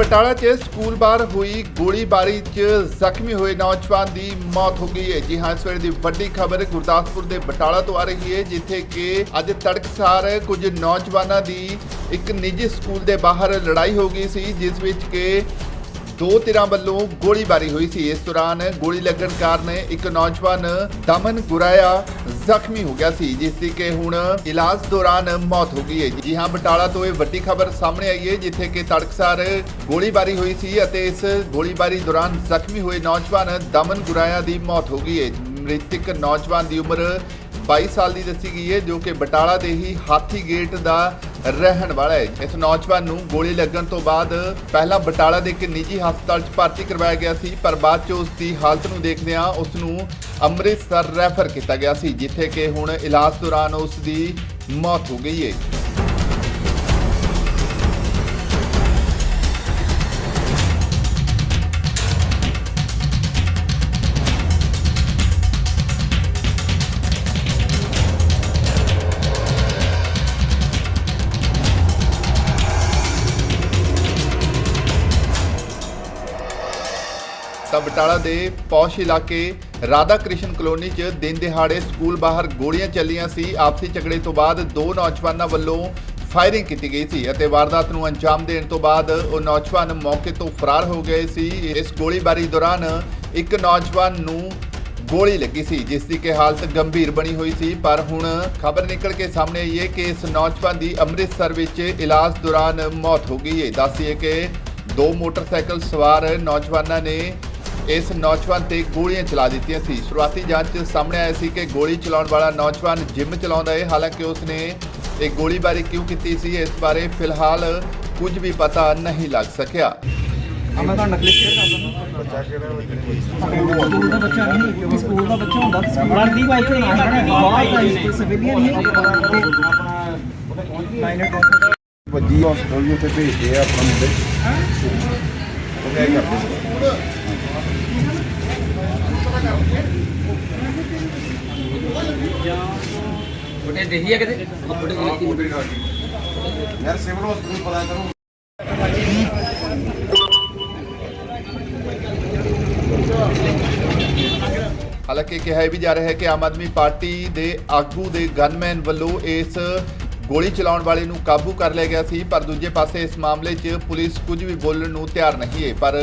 ਬਟਾਲਾ 'ਚ ਸਕੂਲ ਬਾਹਰ ਹੋਈ ਗੋਲੀਬਾਰੀ 'ਚ ਜ਼ਖਮੀ ਹੋਏ ਨੌਜਵਾਨ ਦੀ ਮੌਤ ਹੋ ਗਈ ਹੈ। ਜੀ ਹਾਂ, ਇਸ ਵੇਲੇ ਦੀ ਵੱਡੀ ਖਬਰ ਗੁਰਦਾਸਪੁਰ ਦੇ ਬਟਾਲਾ ਤੋਂ ਆ ਰਹੀ ਹੈ, ਜਿੱਥੇ ਕਿ ਅੱਜ ਤੜਕਸਾਰ ਕੁਝ ਨੌਜਵਾਨਾਂ ਦੀ ਇੱਕ ਨਿੱਜੀ ਸਕੂਲ ਦੇ ਬਾਹਰ ਲੜਾਈ ਹੋ ਗਈ ਸੀ, ਜਿਸ ਵਿੱਚ ਕਿ ਦੋ ਧਿਰਾਂ ਵੱਲੋਂ ਗੋਲੀਬਾਰੀ ਹੋਈ ਸੀ। ਇਸ ਦੌਰਾਨ ਗੋਲੀ ਲੱਗਣ ਕਾਰਨ ਇੱਕ ਨੌਜਵਾਨ ਦਮਨ ਗੁਰਾਇਆ ਜ਼ਖਮੀ ਹੋ ਗਿਆ ਸੀ, ਜਿਸ ਦੀ ਕਿ ਹੁਣ ਇਲਾਜ ਦੌਰਾਨ ਮੌਤ ਹੋ ਗਈ ਹੈ। ਜੀ ਹਾਂ, ਬਟਾਲਾ ਤੋਂ ਇਹ ਵੱਡੀ ਖਬਰ ਸਾਹਮਣੇ ਆਈ ਹੈ, ਜਿੱਥੇ ਕਿ ਤੜਕਸਾਰ ਗੋਲੀਬਾਰੀ ਹੋਈ ਸੀ ਅਤੇ ਇਸ ਗੋਲੀਬਾਰੀ ਦੌਰਾਨ ਜ਼ਖਮੀ ਹੋਏ ਨੌਜਵਾਨ ਦਮਨ ਗੁਰਾਇਆ ਦੀ ਮੌਤ ਹੋ ਗਈ ਹੈ। ਮ੍ਰਿਤਕ ਨੌਜਵਾਨ ਦੀ ਉਮਰ 22 ਸਾਲ ਦੀ ਦੱਸੀ ਗਈ ਹੈ, ਜੋ ਕਿ ਬਟਾਲਾ ਦੇ ਹੀ ਹਾਥੀ ਗੇਟ ਦਾ ਰਹਿਣ ਵਾਲਾ ਹੈ। ਇਸ ਨੌਜਵਾਨ ਨੂੰ ਗੋਲੀ ਲੱਗਣ ਤੋਂ ਬਾਅਦ ਪਹਿਲਾਂ ਬਟਾਲਾ ਦੇ ਇੱਕ ਨਿੱਜੀ ਹਸਪਤਾਲ 'ਚ ਭਰਤੀ ਕਰਵਾਇਆ ਗਿਆ ਸੀ, ਪਰ ਬਾਅਦ 'ਚ ਉਸ ਦੀ ਹਾਲਤ ਨੂੰ ਦੇਖਦਿਆਂ ਉਸ ਨੂੰ ਅੰਮ੍ਰਿਤਸਰ ਰੈਫਰ ਕੀਤਾ ਗਿਆ ਸੀ, ਜਿੱਥੇ ਕਿ ਹੁਣ ਇਲਾਜ ਦੌਰਾਨ ਉਸ ਦੀ ਮੌਤ ਹੋ ਗਈ ਹੈ। ਤਾਂ ਬਟਾਲਾ ਦੇ ਪੌਸ਼ ਇਲਾਕੇ ਰਾਧਾ ਕ੍ਰਿਸ਼ਨ ਕਲੋਨੀ 'ਚ ਦਿਨ ਦਿਹਾੜੇ ਸਕੂਲ ਬਾਹਰ ਗੋਲੀਆਂ ਚੱਲੀਆਂ ਸੀ। ਆਪਸੀ ਝਗੜੇ ਤੋਂ ਬਾਅਦ ਦੋ ਨੌਜਵਾਨਾਂ ਵੱਲੋਂ ਫਾਇਰਿੰਗ ਕੀਤੀ ਗਈ ਸੀ ਅਤੇ ਵਾਰਦਾਤ ਨੂੰ ਅੰਜਾਮ ਦੇਣ ਤੋਂ ਬਾਅਦ ਉਹ ਨੌਜਵਾਨ ਮੌਕੇ ਤੋਂ ਫਰਾਰ ਹੋ ਗਏ ਸੀ। ਇਸ ਗੋਲੀਬਾਰੀ ਦੌਰਾਨ ਇੱਕ ਨੌਜਵਾਨ ਨੂੰ ਗੋਲੀ ਲੱਗੀ ਸੀ, ਜਿਸ ਦੀ ਕਿ ਹਾਲਤ ਗੰਭੀਰ ਬਣੀ ਹੋਈ ਸੀ। ਪਰ ਹੁਣ ਖਬਰ ਨਿਕਲ ਕੇ ਸਾਹਮਣੇ ਆਈ ਹੈ ਕਿ ਇਸ ਨੌਜਵਾਨ ਦੀ ਅੰਮ੍ਰਿਤਸਰ ਵਿੱਚ ਇਲਾਜ ਦੌਰਾਨ ਮੌਤ ਹੋ ਗਈ ਹੈ। ਦੱਸੀਏ ਕਿ ਦੋ ਮੋਟਰਸਾਈਕਲ ਸਵਾਰ ਨੌਜਵਾਨਾਂ ਨੇ ਇਸ ਨੌਜਵਾਨ ਤੇ ਗੋਲੀਆਂ ਚਲਾ ਦਿੱਤੀਆਂ ਸੀ। ਸ਼ੁਰੂਆਤੀ ਜਾਂਚ 'ਚ ਸਾਹਮਣੇ ਆਇਆ ਸੀ ਕਿ ਗੋਲੀ ਚਲਾਉਣ ਵਾਲਾ ਨੌਜਵਾਨ ਜਿਮ ਚਲਾਉਂਦਾ ਹੈ। ਹਾਲਾਂਕਿ ਉਸਨੇ ਇਹ ਗੋਲੀਬਾਰੀ ਕਿਉਂ ਕੀਤੀ ਸੀ ਇਸ ਬਾਰੇ ਫਿਲਹਾਲ ਕੁਝ ਵੀ ਪਤਾ ਨਹੀਂ ਲੱਗ ਸਕਿਆ। ਆ ਮੈਂ ਤੁਹਾਨੂੰ ਕਲਿੱਕ ਸ਼ੇਅਰ ਕਰ ਦਿੰਦਾ ਬੱਚਾ ਕਿਹੜਾ ਸਕੂਲ ਦਾ ਬੱਚਾ ਨਹੀਂ ਕਿਉਂਕਿ ਸਕੂਲ ਦਾ ਬੱਚਾ ਹੁੰਦਾ ਤਾਂ ਸਕੂਲ ਵਰਦੀ ਵਾ ਇੱਥੇ ਨਹੀਂ ਆਣਾ ਬਾਹਰ ਦਾ ਇਸ ਸਿਵਿਲੀਅਨ ਹੀ। ਆਪਣਾ ਲਾਈਨ ਵੱਜੀ ਹਸਪਤਾਲ ਉੱਥੇ ਭੇਜਦੇ ਆ ਆਪਣਾ ਮੁੰਡੇ। ਉਹ ਕਿਆ ਕਰਦੇ। ਦੇਖੀ ਆ ਕਿਤੇ? ਛੋਟੇ ਯਾਰ ਸਿਵਲ ਹਸਪਤਾਲ ਪਤਾ ਕਰੋ। ਹਾਲਾਂਕਿ ਕਿਹਾ ਵੀ ਜਾ ਰਿਹਾ ਹੈ ਕਿ ਆਮ ਆਦਮੀ ਪਾਰਟੀ ਦੇ ਆਗੂ ਦੇ ਗਨਮੈਨ ਵੱਲੋਂ ਇਸ ਗੋਲੀ ਚਲਾਉਣ ਵਾਲੇ ਨੂੰ ਕਾਬੂ ਕਰ ਲਿਆ ਗਿਆ ਸੀ ਪਰ ਦੂਜੇ ਪਾਸੇ ਇਸ ਮਾਮਲੇ 'ਚ ਪੁਲਿਸ ਕੁਝ ਵੀ ਬੋਲਣ ਨੂੰ ਤਿਆਰ ਨਹੀਂ ਹੈ। ਪਰ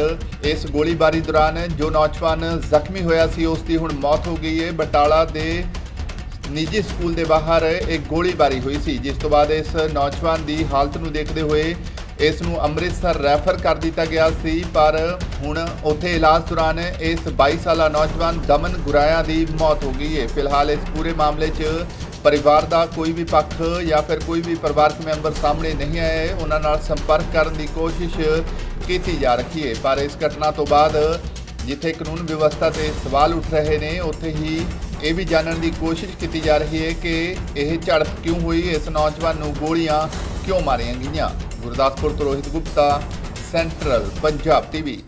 ਇਸ ਗੋਲੀਬਾਰੀ ਦੌਰਾਨ ਜੋ ਨੌਜਵਾਨ ਜ਼ਖਮੀ ਹੋਇਆ ਸੀ ਉਸ ਦੀ ਹੁਣ ਮੌਤ ਹੋ ਗਈ ਹੈ। ਬਟਾਲਾ ਦੇ ਨਿੱਜੀ ਸਕੂਲ ਦੇ ਬਾਹਰ ਇੱਕ ਗੋਲੀਬਾਰੀ ਹੋਈ ਸੀ। ਜਿਸ ਤੋਂ ਬਾਅਦ ਇਸ ਨੌਜਵਾਨ ਦੀ ਹਾਲਤ ਨੂੰ ਦੇਖਦੇ ਹੋਏ ਇਸ ਨੂੰ ਅੰਮ੍ਰਿਤਸਰ ਰੈਫਰ ਕਰ ਦਿੱਤਾ ਗਿਆ ਸੀ। ਪਰ ਹੁਣ ਉੱਥੇ ਇਲਾਜ ਦੌਰਾਨ ਇਸ 22 ਸਾਲਾ ਨੌਜਵਾਨ ਦਮਨ ਗੁਰਾਇਆ ਦੀ ਮੌਤ ਹੋ ਗਈ ਹੈ। ਫਿਲਹਾਲ ਇਸ ਪੂਰੇ ਮਾਮਲੇ 'ਚ ਪਰਿਵਾਰ ਦਾ ਕੋਈ ਵੀ ਪੱਖ ਜਾਂ ਫਿਰ ਕੋਈ ਵੀ ਪਰਿਵਾਰਕ ਮੈਂਬਰ ਸਾਹਮਣੇ ਨਹੀਂ ਆਇਆ ਹੈ। ਉਹਨਾਂ ਨਾਲ ਸੰਪਰਕ ਕਰਨ ਦੀ ਕੋਸ਼ਿਸ਼ ਕੀਤੀ ਜਾ ਰਹੀ ਹੈ। ਪਰ ਇਸ ਘਟਨਾ ਤੋਂ ਬਾਅਦ ਜਿੱਥੇ ਕਾਨੂੰਨ ਵਿਵਸਥਾ ਤੇ ਸਵਾਲ ਉੱਠ ਰਹੇ ਨੇ, ਉੱਥੇ ਹੀ ਇਹ ਵੀ ਜਾਣਨ ਦੀ ਕੋਸ਼ਿਸ਼ ਕੀਤੀ ਜਾ ਰਹੀ ਹੈ ਕਿ ਇਹ ਝੜਪ ਕਿਉਂ ਹੋਈ? ਇਸ ਨੌਜਵਾਨ ਨੂੰ ਗੋਲੀਆਂ ਕਿਉਂ ਮਾਰੀਆਂ ਗਈਆਂ? ਗੁਰਦਾਸਪੁਰ ਤੋਂ ਰੋਹਿਤ ਗੁਪਤਾ, ਸੈਂਟਰਲ ਪੰਜਾਬ ਟੀਵੀ।